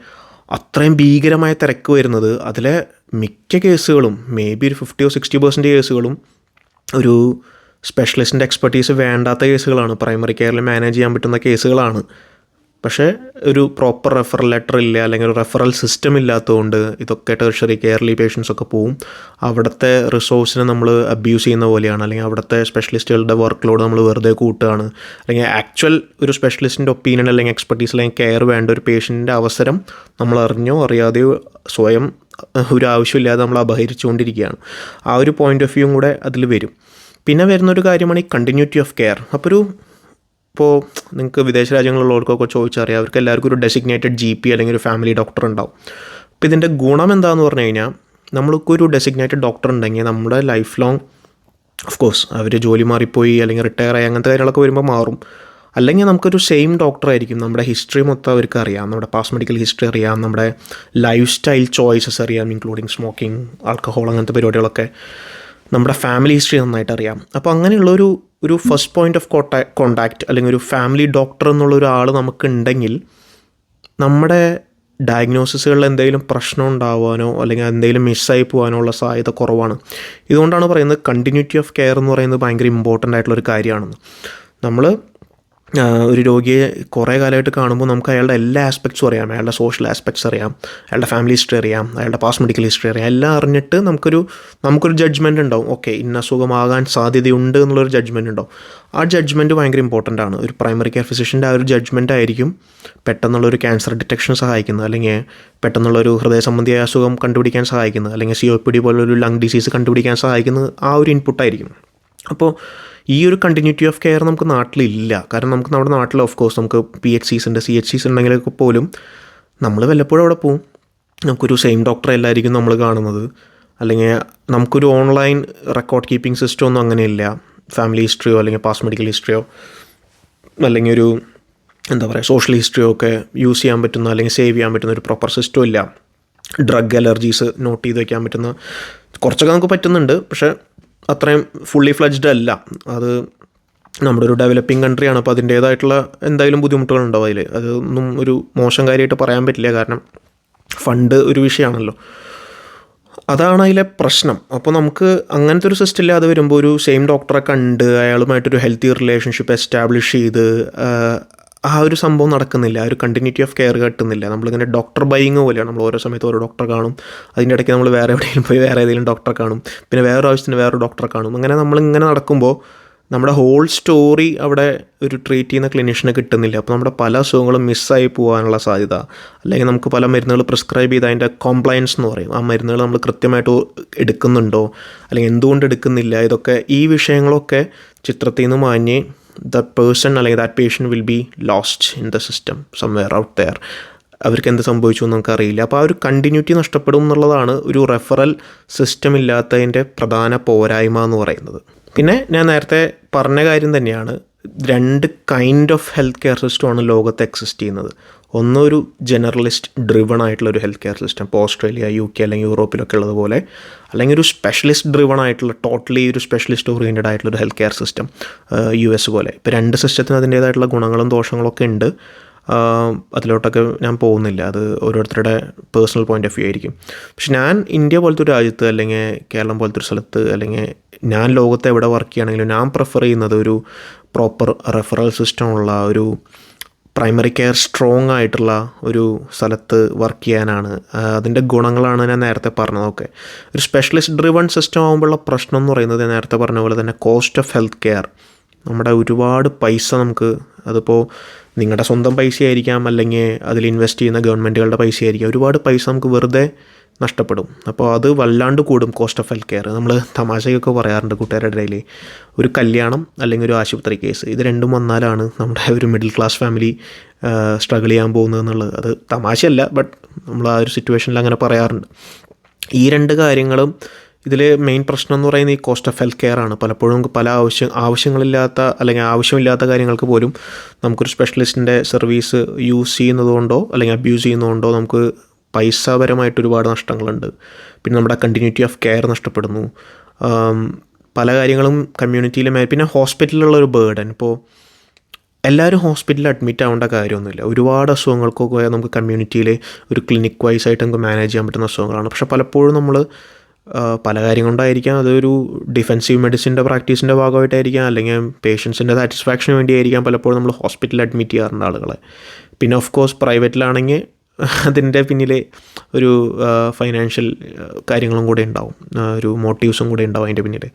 [SPEAKER 1] അത്രയും ഭീകരമായ തിരക്ക് വരുന്നത് അതിലെ മിക്ക കേസുകളും മേ ബി ഒരു ഫിഫ്റ്റി ഓ സിക്സ്റ്റി പെർസെന്റ് കേസുകളും ഒരു സ്പെഷ്യലിസ്റ്റിന്റെ എക്സ്പെർട്ടീസ് വേണ്ടാത്ത കേസുകളാണ്. പ്രൈമറി കെയറിൽ മാനേജ് ചെയ്യാൻ പറ്റുന്ന കേസുകളാണ്. പക്ഷേ ഒരു പ്രോപ്പർ റെഫറൽ ലെറ്റർ ഇല്ല അല്ലെങ്കിൽ റെഫറൽ സിസ്റ്റം ഇല്ലാത്തതുകൊണ്ട് ഇതൊക്കെ ടെർഷറി കെയർലി പേഷ്യൻസ് ഒക്കെ പോവും. അവിടുത്തെ റിസോഴ്സിനെ നമ്മൾ അബ്യൂസ് ചെയ്യുന്ന പോലെയാണ്. അല്ലെങ്കിൽ അവിടുത്തെ സ്പെഷ്യലിസ്റ്റുകളുടെ വർക്ക് ലോഡ് നമ്മൾ വെറുതെ കൂട്ടുകയാണ്. അല്ലെങ്കിൽ ആക്ച്വൽ ഒരു സ്പെഷ്യലിസ്റ്റിന്റെ ഒപ്പീനിയൻ അല്ലെങ്കിൽ എക്സ്പെർട്ടീസ് അല്ലെങ്കിൽ കെയർ വേണ്ട ഒരു പേഷ്യന്റിന്റെ അവസരം നമ്മൾ അറിഞ്ഞോ അറിയാതെയോ സ്വയം ഒരു ആവശ്യമില്ലാതെ നമ്മൾ അപഹരിച്ചുകൊണ്ടിരിക്കുകയാണ്. ആ ഒരു പോയിന്റ് ഓഫ് വ്യൂവും കൂടെ അതിൽ വരും. പിന്നെ വരുന്നൊരു കാര്യമാണ് ഈ കണ്ടിന്യൂറ്റി ഓഫ് കെയർ അപ്പോൾ ഒരു ഇപ്പോൾ നിങ്ങൾക്ക് വിദേശ രാജ്യങ്ങളിലുള്ളവർക്കൊക്കെ ചോദിച്ചറിയാം അവർക്ക് എല്ലാവർക്കും ഒരു ഡെസിഗ്നേറ്റഡ് ജി പി അല്ലെങ്കിൽ ഒരു ഫാമിലി ഡോക്ടർ ഉണ്ടാവും. അപ്പോൾ ഇതിന്റെ ഗുണം എന്താണെന്ന് പറഞ്ഞു കഴിഞ്ഞാൽ നമ്മൾക്ക് ഒരു ഡെസിഗ്നേറ്റഡ് ഡോക്ടർ ഉണ്ടെങ്കിൽ നമ്മുടെ ലൈഫ് ലോങ് ഓഫ് കോഴ്സ് അവർ ജോലി മാറിപ്പോയി അല്ലെങ്കിൽ റിട്ടയർ ആയി അങ്ങനത്തെ കാര്യങ്ങളൊക്കെ വരുമ്പോൾ മാറും. അല്ലെങ്കിൽ നമുക്കൊരു സെയിം ഡോക്ടർ ആയിരിക്കും. നമ്മുടെ ഹിസ്റ്ററി മൊത്തം അവർക്ക് അറിയാം. നമ്മുടെ പാസ് മെഡിക്കൽ ഹിസ്റ്ററി അറിയാം. നമ്മുടെ ലൈഫ് സ്റ്റൈൽ ചോയ്സസ് അറിയാം ഇൻക്ലൂഡിങ് സ്മോക്കിംഗ് ആൽക്കഹോൾ അങ്ങനത്തെ പരിപാടികളൊക്കെ. നമ്മുടെ ഫാമിലി ഹിസ്റ്ററി നന്നായിട്ട് അറിയാം. അപ്പോൾ അങ്ങനെയുള്ളൊരു ഒരു ഫസ്റ്റ് പോയിന്റ് ഓഫ് കോട്ടാ കോണ്ടാക്റ്റ് അല്ലെങ്കിൽ ഒരു ഫാമിലി ഡോക്ടർ എന്നുള്ള ഒരാൾ നമുക്കുണ്ടെങ്കിൽ നമ്മുടെ ഡയഗ്നോസിസുകളിൽ എന്തെങ്കിലും പ്രശ്നം ഉണ്ടാവാനോ അല്ലെങ്കിൽ എന്തെങ്കിലും മിസ്സായി പോകാനോ ഉള്ള സാധ്യത കുറവാണ്. ഇതുകൊണ്ടാണ് പറയുന്നത് കണ്ടിന്യൂറ്റി ഓഫ് കെയർ എന്ന് പറയുന്നത് ഭയങ്കര ഇമ്പോർട്ടന്റ് ആയിട്ടുള്ളൊരു കാര്യമാണെന്ന്. നമ്മൾ ഒരു രോഗിയെ കുറേ കാലമായിട്ട് കാണുമ്പോൾ നമുക്ക് അയാളുടെ എല്ലാ ആസ്പെക്ട്സും അറിയാം. അയാളുടെ സോഷ്യൽ ആസ്പെക്ട്സ് അറിയാം. അയാളുടെ ഫാമിലി ഹിസ്റ്ററി അറിയാം. അയാളുടെ പാസ്റ്റ് മെഡിക്കൽ ഹിസ്റ്ററി അറിയാം. എല്ലാം അറിഞ്ഞിട്ട് നമുക്കൊരു നമുക്കൊരു ജഡ്ജ്മെന്റ് ഉണ്ടാവും. ഓക്കെ ഇന്ന അസുഖമാകാൻ സാധ്യതയുണ്ട് എന്നുള്ളൊരു ജഡ്ജ്മെന്റ് ഉണ്ടാവും. ആ ജഡ്ജ്മെന്റ് ഭയങ്കര ഇമ്പോർട്ടന്റ് ആണ്. ഒരു പ്രൈമറി കെയർ ഫിസിഷ്യന്റെ ആ ഒരു ജഡ്ജ്മെന്റ് ആയിരിക്കും പെട്ടെന്നുള്ളൊരു ക്യാൻസർ ഡിറ്റക്ഷൻ സഹായിക്കുന്നത്. അല്ലെങ്കിൽ പെട്ടെന്നുള്ളൊരു ഹൃദയ സംബന്ധിയായ അസുഖം കണ്ടുപിടിക്കാൻ സഹായിക്കുന്നത്. അല്ലെങ്കിൽ സി ഒ പി ഡി പോലൊരു ലങ് ഡിസീസ് കണ്ടുപിടിക്കാൻ സഹായിക്കുന്നത് ആ ഒരു ഇൻപുട്ടായിരിക്കും അപ്പോൾ ഈ ഒരു കണ്ടിന്യൂറ്റി ഓഫ് കെയർ നമുക്ക് നാട്ടിലില്ല. കാരണം നമുക്ക് നമ്മുടെ നാട്ടിൽ ഓഫ് കോഴ്സ് നമുക്ക് പി എച്ച് സീസ് ഉണ്ട് സി എച്ച് സീസ് ഉണ്ടെങ്കിലൊക്കെ പോലും നമ്മൾ വല്ലപ്പോഴും അവിടെ പോവും. നമുക്കൊരു സെയിം ഡോക്ടറെ അല്ലായിരിക്കും നമ്മൾ കാണുന്നത്. അല്ലെങ്കിൽ നമുക്കൊരു ഓൺലൈൻ റെക്കോർഡ് കീപ്പിംഗ് സിസ്റ്റം ഒന്നും അങ്ങനെയില്ല. ഫാമിലി ഹിസ്റ്ററിയോ അല്ലെങ്കിൽ പാസ്റ്റ് മെഡിക്കൽ ഹിസ്റ്ററിയോ അല്ലെങ്കിൽ ഒരു എന്താ പറയുക സോഷ്യൽ ഹിസ്റ്ററിയോ ഒക്കെ യൂസ് ചെയ്യാൻ പറ്റുന്ന അല്ലെങ്കിൽ സേവ് ചെയ്യാൻ പറ്റുന്ന ഒരു പ്രോപ്പർ സിസ്റ്റം ഇല്ല. ഡ്രഗ് അലർജീസ് നോട്ട് ചെയ്ത് വയ്ക്കാൻ പറ്റുന്ന കുറച്ചൊക്കെ നമുക്ക് പറ്റുന്നുണ്ട്. പക്ഷേ അത്രയും ഫുള്ളി ഫ്ലജ്ഡ് അല്ല. അത് നമ്മുടെ ഒരു ഡെവലപ്പിംഗ് കൺട്രിയാണ് അപ്പോൾ അതിന്റേതായിട്ടുള്ള എന്തായാലും ബുദ്ധിമുട്ടുകളുണ്ടാവും അതിൽ അതൊന്നും ഒരു മോശം കാര്യമായിട്ട് പറയാൻ പറ്റില്ല. കാരണം ഫണ്ട് ഒരു വിഷയമാണല്ലോ. അതാണ് അതിലെ പ്രശ്നം. അപ്പോൾ നമുക്ക് അങ്ങനത്തെ ഒരു സിസ്റ്റം ഇല്ലാതെ വരുമ്പോൾ ഒരു സെയിം ഡോക്ടറെ കണ്ട് അയാളുമായിട്ടൊരു ഹെൽത്തി റിലേഷൻഷിപ്പ് എസ്റ്റാബ്ലിഷ് ചെയ്ത് ആ ഒരു സംഭവം നടക്കുന്നില്ല ആ ഒരു കണ്ടിന്യൂറ്റി ഓഫ് കെയർ കിട്ടുന്നില്ല. നമ്മളിങ്ങനെ ഡോക്ടർ ബൈയിങ് പോലെയാണ്. നമ്മൾ ഓരോ സമയത്ത് ഓരോ ഡോക്ടറെ കാണും. അതിന്റെ ഇടയ്ക്ക് നമ്മൾ വേറെ എവിടെയെങ്കിലും പോയി വേറെ ഏതെങ്കിലും ഡോക്ടറെ കാണും. പിന്നെ വേറെ ആവശ്യത്തിന് വേറെ ഡോക്ടറെ കാണും. അങ്ങനെ നമ്മളിങ്ങനെ നടക്കുമ്പോൾ നമ്മുടെ ഹോൾ സ്റ്റോറി അവിടെ ഒരു ട്രീറ്റ് ചെയ്യുന്ന ക്ലിനിഷ്യനെ കിട്ടുന്നില്ല. അപ്പോൾ നമ്മുടെ പല അസുഖങ്ങളും മിസ്സായി പോകാനുള്ള സാധ്യത. അല്ലെങ്കിൽ നമുക്ക് പല മരുന്നുകൾ പ്രിസ്ക്രൈബ് ചെയ്ത് അതിന്റെ കോംപ്ലയൻസ് എന്ന് പറയും. ആ മരുന്നുകൾ നമ്മൾ കൃത്യമായിട്ട് എടുക്കുന്നുണ്ടോ? അല്ലെങ്കിൽ എന്തുകൊണ്ട് എടുക്കുന്നില്ല? ഇതൊക്കെ ഈ വിഷയങ്ങളൊക്കെ ചിത്രത്തിൽ നിന്ന് മാഞ്ഞ് ദ പേഴ്സൺ അല്ലെങ്കിൽ that patient will be lost in the system somewhere out there അവർക്ക് എന്ത് സംഭവിച്ചു എന്ന് നമുക്കറിയില്ല. അപ്പോൾ ആ ഒരു കണ്ടിന്യൂറ്റി നഷ്ടപ്പെടും എന്നുള്ളതാണ് ഒരു റെഫറൽ സിസ്റ്റം ഇല്ലാത്തതിന്റെ പ്രധാന പോരായ്മ എന്ന് പറയുന്നത്. പിന്നെ ഞാൻ നേരത്തെ പറഞ്ഞ കാര്യം തന്നെയാണ് രണ്ട് കൈൻഡ് ഓഫ് ഹെൽത്ത് കെയർ സിസ്റ്റമാണ് ലോകത്ത് എക്സിസ്റ്റ് ചെയ്യുന്നത്. ഒന്നൊരു ജനറലിസ്റ്റ് ഡ്രിവൺ ആയിട്ടുള്ള ഒരു ഹെൽത്ത് കെയർ സിസ്റ്റം ഇപ്പോൾ ഓസ്ട്രേലിയ യു കെ അല്ലെങ്കിൽ യൂറോപ്പിലൊക്കെ ഉള്ളതുപോലെ അല്ലെങ്കിൽ ഒരു സ്പെഷ്യലിസ്റ്റ് ഡ്രിവൺ ആയിട്ടുള്ള ടോട്ടലി ഒരു സ്പെഷ്യലിസ്റ്റ് ഓറിയന്റഡ് ആയിട്ടുള്ള ഒരു health care system U S പോലെ. ഇപ്പോൾ രണ്ട് സിസ്റ്റത്തിന് അതിന്റേതായിട്ടുള്ള ഗുണങ്ങളും ദോഷങ്ങളൊക്കെ ഉണ്ട്. അതിലോട്ടൊക്കെ ഞാൻ പോകുന്നില്ല. അത് ഓരോരുത്തരുടെ പേഴ്സണൽ പോയിന്റ് ഓഫ് വ്യൂ ആയിരിക്കും. പക്ഷെ ഞാൻ ഇന്ത്യ പോലത്തെ ഒരു രാജ്യത്ത് അല്ലെങ്കിൽ കേരളം പോലത്തെ ഒരു സ്ഥലത്ത് അല്ലെങ്കിൽ ഞാൻ ലോകത്ത് എവിടെ വർക്ക് ചെയ്യുകയാണെങ്കിലും ഞാൻ പ്രിഫർ ചെയ്യുന്നത് ഒരു പ്രോപ്പർ റെഫറൽ സിസ്റ്റം ഉള്ള ഒരു പ്രൈമറി കെയർ സ്ട്രോങ് ആയിട്ടുള്ള ഒരു സ്ഥലത്ത് വർക്ക് ചെയ്യാനാണ്. അതിന്റെ ഗുണങ്ങളാണ് ഞാൻ നേരത്തെ പറഞ്ഞതൊക്കെ. ഒരു സ്പെഷ്യലിസ്റ്റ് ഡ്രിവൺ സിസ്റ്റം ആകുമ്പോഴുള്ള പ്രശ്നം എന്ന് പറയുന്നത് ഞാൻ നേരത്തെ പറഞ്ഞ പോലെ തന്നെ കോസ്റ്റ് ഓഫ് ഹെൽത്ത് കെയർ നമ്മുടെ ഒരുപാട് പൈസ നമുക്ക് അതിപ്പോൾ നിങ്ങളുടെ സ്വന്തം പൈസ ആയിരിക്കാം അല്ലെങ്കിൽ അതിൽ ഇൻവെസ്റ്റ് ചെയ്യുന്ന ഗവൺമെന്റുകളുടെ പൈസ ആയിരിക്കാം ഒരുപാട് പൈസ നമുക്ക് വെറുതെ നഷ്ടപ്പെടും. അപ്പോൾ അത് വല്ലാണ്ട് കൂടും കോസ്റ്റ് ഓഫ് ഹെൽത്ത് കെയർ നമ്മൾ തമാശയൊക്കെ പറയാറുണ്ട് കൂട്ടുകാരുടെ ഇടയിൽ ഒരു കല്യാണം അല്ലെങ്കിൽ ഒരു ആശുപത്രി കേസ് ഇത് രണ്ടും വന്നാലാണ് നമ്മുടെ ഒരു മിഡിൽ ക്ലാസ് ഫാമിലി സ്ട്രഗിൾ ചെയ്യാൻ പോകുന്നത് എന്നുള്ളത്. അത് തമാശയല്ല ബട്ട് നമ്മൾ ആ ഒരു സിറ്റുവേഷനിൽ അങ്ങനെ പറയാറുണ്ട്. ഈ രണ്ട് കാര്യങ്ങളും ഇതിൽ മെയിൻ പ്രശ്നം എന്ന് പറയുന്നത് ഈ കോസ്റ്റ് ഓഫ് ഹെൽത്ത് കെയർ ആണ്. പലപ്പോഴും പല ആവശ്യം ആവശ്യങ്ങളില്ലാത്ത അല്ലെങ്കിൽ ആവശ്യമില്ലാത്ത കാര്യങ്ങൾക്ക് പോലും നമുക്കൊരു സ്പെഷ്യലിസ്റ്റിന്റെ സർവീസ് യൂസ് ചെയ്യുന്നതുകൊണ്ടോ അല്ലെങ്കിൽ അബ്യൂസ് ചെയ്യുന്നതുകൊണ്ടോ നമുക്ക് പൈസാപരമായിട്ട് ഒരുപാട് നഷ്ടങ്ങളുണ്ട്. പിന്നെ നമ്മുടെ കണ്ടിന്യൂറ്റി ഓഫ് കെയർ നഷ്ടപ്പെടുന്നു. പല കാര്യങ്ങളും കമ്മ്യൂണിറ്റിയിലെ പിന്നെ ഹോസ്പിറ്റലിലുള്ള ഒരു ബേർഡൻ ഇപ്പോൾ എല്ലാവരും ഹോസ്പിറ്റലിൽ അഡ്മിറ്റ് ആവേണ്ട കാര്യമൊന്നുമില്ല. ഒരുപാട് അസുഖങ്ങൾക്കൊക്കെ നമുക്ക് കമ്മ്യൂണിറ്റിയിൽ ഒരു ക്ലിനിക് വൈസ് ആയിട്ട് നമുക്ക് മാനേജ് ചെയ്യാൻ പറ്റുന്ന അസുഖങ്ങളാണ്. പക്ഷെ പലപ്പോഴും നമ്മൾ പല കാര്യം കൊണ്ടായിരിക്കാം. അതൊരു ഡിഫെൻസീവ് മെഡിസിന്റെ പ്രാക്ടീസിന്റെ ഭാഗമായിട്ടായിരിക്കാം. അല്ലെങ്കിൽ പേഷ്യൻസിന്റെ സാറ്റിസ്ഫാക്ഷന് വേണ്ടിയായിരിക്കാം പലപ്പോഴും നമ്മൾ ഹോസ്പിറ്റലിൽ അഡ്മിറ്റ് ചെയ്യാറുണ്ട് ആളുകളെ. പിന്നെ ഓഫ് കോഴ്സ് പ്രൈവറ്റിലാണെങ്കിൽ അതിന്റെ പിന്നിലെ ഒരു ഫൈനാൻഷ്യൽ കാര്യങ്ങളും കൂടെ ഉണ്ടാവും. ഒരു മോട്ടീവ്സും കൂടെ ഉണ്ടാവും അതിന്റെ പിന്നിൽ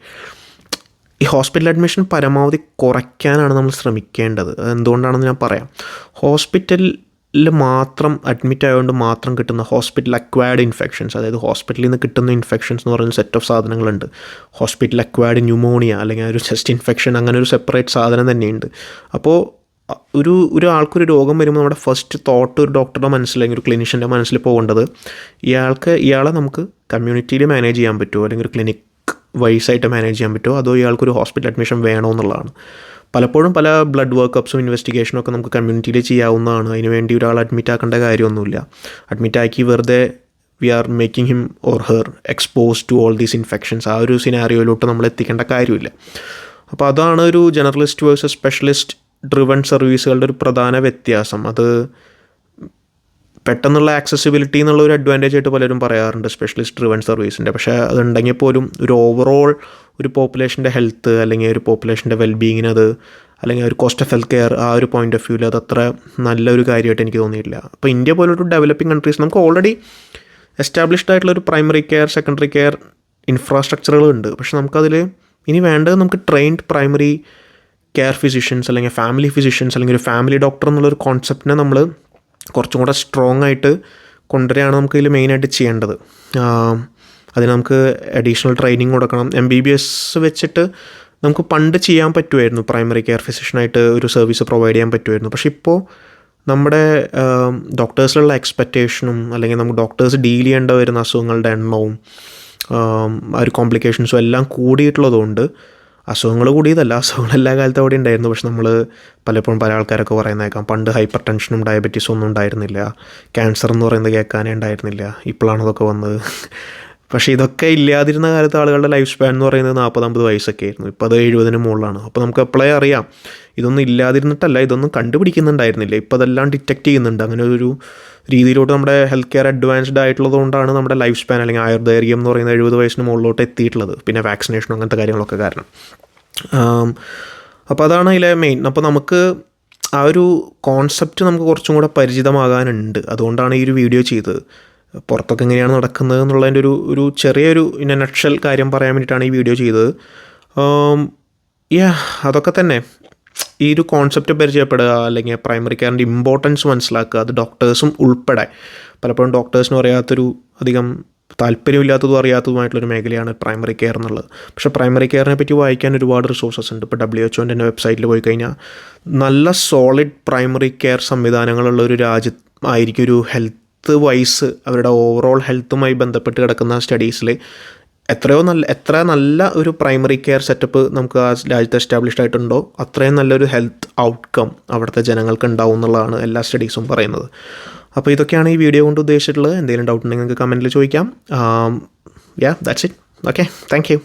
[SPEAKER 1] ഈ ഹോസ്പിറ്റൽ അഡ്മിഷൻ പരമാവധി കുറയ്ക്കാനാണ് നമ്മൾ ശ്രമിക്കേണ്ടത്. എന്തുകൊണ്ടാണെന്ന് ഞാൻ പറയാം. ഹോസ്പിറ്റലിൽ മാത്രം അഡ്മിറ്റ് ആയതുകൊണ്ട് മാത്രം കിട്ടുന്ന ഹോസ്പിറ്റൽ അക്വയർഡ് ഇൻഫെക്ഷൻസ് അതായത് ഹോസ്പിറ്റലിൽ നിന്ന് കിട്ടുന്ന ഇൻഫെക്ഷൻസ് എന്ന് പറയുന്ന സെറ്റ് ഓഫ് സാധനങ്ങളുണ്ട്. ഹോസ്പിറ്റൽ അക്വയർഡ് ന്യൂമോണിയ അല്ലെങ്കിൽ ഒരു ചെസ്റ്റ് ഇൻഫെക്ഷൻ അങ്ങനെ ഒരു സെപ്പറേറ്റ് സാധനം തന്നെയുണ്ട്. അപ്പോൾ ഒരു ഒരു ആൾക്കൊരു രോഗം വരുമ്പോൾ നമ്മുടെ ഫസ്റ്റ് തോട്ട് ഒരു ഡോക്ടറുടെ മനസ്സിൽ അല്ലെങ്കിൽ ഒരു ക്ലിനിഷ്യന്റെ മനസ്സിൽ പോകേണ്ടത് ഇയാൾക്ക് ഇയാളെ നമുക്ക് കമ്മ്യൂണിറ്റിയിൽ മാനേജ് ചെയ്യാൻ പറ്റുമോ അല്ലെങ്കിൽ ഒരു ക്ലിനിക് വൈസായിട്ട് മാനേജ് ചെയ്യാൻ പറ്റുമോ അതോ ഇയാൾക്കൊരു ഹോസ്പിറ്റൽ അഡ്മിഷൻ വേണോ എന്നുള്ളതാണ്. പലപ്പോഴും പല ബ്ലഡ് വർക്കപ്സും ഇൻവെസ്റ്റിഗേഷനും ഒക്കെ നമുക്ക് കമ്മ്യൂണിറ്റിയിൽ ചെയ്യാവുന്നതാണ്. അതിന് വേണ്ടി ഒരാൾ അഡ്മിറ്റ് ആക്കേണ്ട കാര്യമൊന്നുമില്ല. അഡ്മിറ്റ് ആക്കി വെറുതെ we are making him or her expose to all these infections ആ ഒരു സിനാരിയോയിലോട്ട് നമ്മൾ എത്തിക്കേണ്ട കാര്യമില്ല. അപ്പോൾ അതാണ് ഒരു ജനറലിസ്റ്റ് വേഴ്സസ് സ്പെഷ്യലിസ്റ്റ് ഡ്രിവൺ സർവീസുകളുടെ ഒരു പ്രധാന വ്യത്യാസം. അത് പെട്ടെന്നുള്ള ആക്സസിബിലിറ്റി എന്നുള്ള ഒരു അഡ്വാന്റേജ് ആയിട്ട് പലരും പറയാറുണ്ട് സ്പെഷ്യലിസ്റ്റ് ഡ്രിവൺ സർവീസിന്റെ പക്ഷേ അതുണ്ടെങ്കിൽ പോലും ഒരു ഓവറോൾ ഒരു പോപ്പുലേഷന്റെ ഹെൽത്ത് അല്ലെങ്കിൽ ഒരു പോപ്പുലേഷന്റെ വെൽബീങ്ങിന് അത് അല്ലെങ്കിൽ ഒരു കോസ്റ്റ് ഓഫ് ഹെൽത്ത് കെയർ ആ ഒരു പോയിന്റ് ഓഫ് വ്യൂവിൽ അത് അത്ര നല്ലൊരു കാര്യമായിട്ട് എനിക്ക് തോന്നിയില്ല അപ്പോൾ ഇന്ത്യ പോലൊരു ഡെവലപ്പിംഗ് കൺട്രീസ് നമുക്ക് ഓൾറെഡി എസ്റ്റാബ്ലിഷ്ഡ് ആയിട്ടുള്ള ഒരു പ്രൈമറി കെയർ സെക്കൻഡറി കെയർ ഇൻഫ്രാസ്ട്രക്ചറുകളുണ്ട് പക്ഷെ നമുക്കതിൽ ഇനി വേണ്ടത് നമുക്ക് ട്രെയിൻഡ് പ്രൈമറി കെയർ ഫിസിഷ്യൻസ് അല്ലെങ്കിൽ ഫാമിലി ഫിസിഷ്യൻസ് അല്ലെങ്കിൽ ഒരു ഫാമിലി ഡോക്ടർ എന്നുള്ളൊരു കോൺസെപ്റ്റിനെ നമ്മൾ കുറച്ചും കൂടെ സ്ട്രോങ് ആയിട്ട് കൊണ്ടുവരികയാണ് നമുക്ക് ഇതിൽ മെയിനായിട്ട് ചെയ്യേണ്ടത്. അതിന് നമുക്ക് അഡീഷണൽ ട്രെയിനിങ് കൊടുക്കണം. എം ബി ബി എസ് വെച്ചിട്ട് നമുക്ക് പണ്ട് ചെയ്യാൻ പറ്റുമായിരുന്നു. പ്രൈമറി കെയർ ഫിസിഷ്യനായിട്ട് ഒരു സർവീസ് പ്രൊവൈഡ് ചെയ്യാൻ പറ്റുമായിരുന്നു. പക്ഷേ ഇപ്പോൾ നമ്മുടെ ഡോക്ടേഴ്സിലുള്ള എക്സ്പെക്റ്റേഷനും അല്ലെങ്കിൽ നമുക്ക് ഡോക്ടേഴ്സ് ഡീൽ ചെയ്യേണ്ട വരുന്ന അസുഖങ്ങളുടെ എണ്ണവും ആ ഒരു കോംപ്ലിക്കേഷൻസും എല്ലാം കൂടിയിട്ടുള്ളതുകൊണ്ട് അസുഖങ്ങൾ കൂടിയതല്ല. അസുഖങ്ങൾ എല്ലാ കാലത്തും അവിടെ ഉണ്ടായിരുന്നു. പക്ഷെ നമ്മൾ പലപ്പോഴും പല ആൾക്കാരൊക്കെ പറയുന്നേക്കാം പണ്ട് ഹൈപ്പർ ടെൻഷനും ഡയബറ്റീസും ഒന്നും ഉണ്ടായിരുന്നില്ല. ക്യാൻസർ എന്ന് പറയുന്നത് കേൾക്കാനേ ഉണ്ടായിരുന്നില്ല. ഇപ്പോഴാണ് അതൊക്കെ വന്നത്. പക്ഷേ ഇതൊക്കെ ഇല്ലാതിരുന്ന കാലത്ത് ആളുകളുടെ ലൈഫ് സ്പാൻ എന്ന് പറയുന്നത് നാൽപ്പത് അമ്പത് വയസ്സൊക്കെ ആയിരുന്നു ഇപ്പോൾ അത് എഴുപതിന് മുകളിലാണ്. അപ്പോൾ നമുക്ക് എപ്പോഴേ അറിയാം. ഇതൊന്നും ഇല്ലാതിരുന്നിട്ടല്ല ഇതൊന്നും കണ്ടുപിടിക്കുന്നുണ്ടായിരുന്നില്ല. ഇപ്പോൾ അതെല്ലാം ഡിറ്റക്റ്റ് ചെയ്യുന്നുണ്ട്. അങ്ങനെ ഒരു രീതിയിലോട്ട് നമ്മുടെ ഹെൽത്ത് കെയർ അഡ്വാൻസ്ഡ് ആയിട്ടുള്ളതുകൊണ്ടാണ് നമ്മുടെ ലൈഫ് സ്പാൻ അല്ലെങ്കിൽ ആയുർദൈർഘ്യം എന്ന് പറയുന്ന എഴുപത് വയസ്സിന് മുകളിലോട്ട് എത്തിയിട്ടുള്ളത്. പിന്നെ വാക്സിനേഷനും അങ്ങനത്തെ കാര്യങ്ങളൊക്കെ കാരണം. അപ്പോൾ അതാണ് അതിലെ മെയിൻ അപ്പോൾ നമുക്ക് ആ ഒരു കോൺസെപ്റ്റ് നമുക്ക് കുറച്ചും കൂടെ പരിചിതമാകാനുണ്ട്. അതുകൊണ്ടാണ് ഈ ഒരു വീഡിയോ ചെയ്തത്. പുറത്തൊക്കെ എങ്ങനെയാണ് നടക്കുന്നത് എന്നുള്ളതിന്റെ ഒരു ഒരു ചെറിയൊരു നക്ഷൽ കാര്യം പറയാൻ വേണ്ടിയിട്ടാണ് ഈ വീഡിയോ ചെയ്തത്. യാ അതൊക്കെ തന്നെ. ഈ ഒരു കോൺസെപ്റ്റ് പരിചയപ്പെടുക അല്ലെങ്കിൽ പ്രൈമറി കെയറിന്റെ ഇമ്പോർട്ടൻസ് മനസ്സിലാക്കുക അത് ഡോക്ടേഴ്സും ഉൾപ്പെടെ. പലപ്പോഴും ഡോക്ടേഴ്സിനും അറിയാത്തൊരു അധികം താല്പര്യമില്ലാത്തതും അറിയാത്തതുമായിട്ടുള്ളൊരു മേഖലയാണ് പ്രൈമറി കെയർ എന്നുള്ളത്. പക്ഷേ പ്രൈമറി കെയറിനെ പറ്റി വായിക്കാൻ ഒരുപാട് റിസോഴ്സസ് ഉണ്ട്. ഇപ്പോൾ ഡബ്ല്യു എച്ച് ഒന്റെ വെബ്സൈറ്റിൽ പോയി കഴിഞ്ഞാൽ നല്ല സോളിഡ് പ്രൈമറി കെയർ സംവിധാനങ്ങളുള്ള ഒരു രാജ്യം ആയിരിക്കും ഒരു ഹെൽത്ത് വൈസ് അവരുടെ ഓവറോൾ ഹെൽത്തുമായി ബന്ധപ്പെട്ട് കിടക്കുന്ന സ്റ്റഡീസിൽ എത്രയോ നല്ല എത്ര നല്ല ഒരു പ്രൈമറി കെയർ സെറ്റപ്പ് നമുക്ക് ആ രാജ്യത്ത് എസ്റ്റാബ്ലിഷ്ഡ് ആയിട്ടുണ്ടോ അത്രയും നല്ലൊരു ഹെൽത്ത് ഔട്ട്കം അവിടുത്തെ ജനങ്ങൾക്ക് ഉണ്ടാവും എന്നുള്ളതാണ് എല്ലാ സ്റ്റഡീസും പറയുന്നത്. അപ്പോൾ ഇതൊക്കെയാണ് ഈ വീഡിയോ കൊണ്ട് ഉദ്ദേശിച്ചിട്ടുള്ളത്. എന്തെങ്കിലും ഡൗട്ട് ഉണ്ടെങ്കിൽ നിങ്ങൾക്ക് കമന്റിൽ ചോദിക്കാം. Yeah that's it okay thank you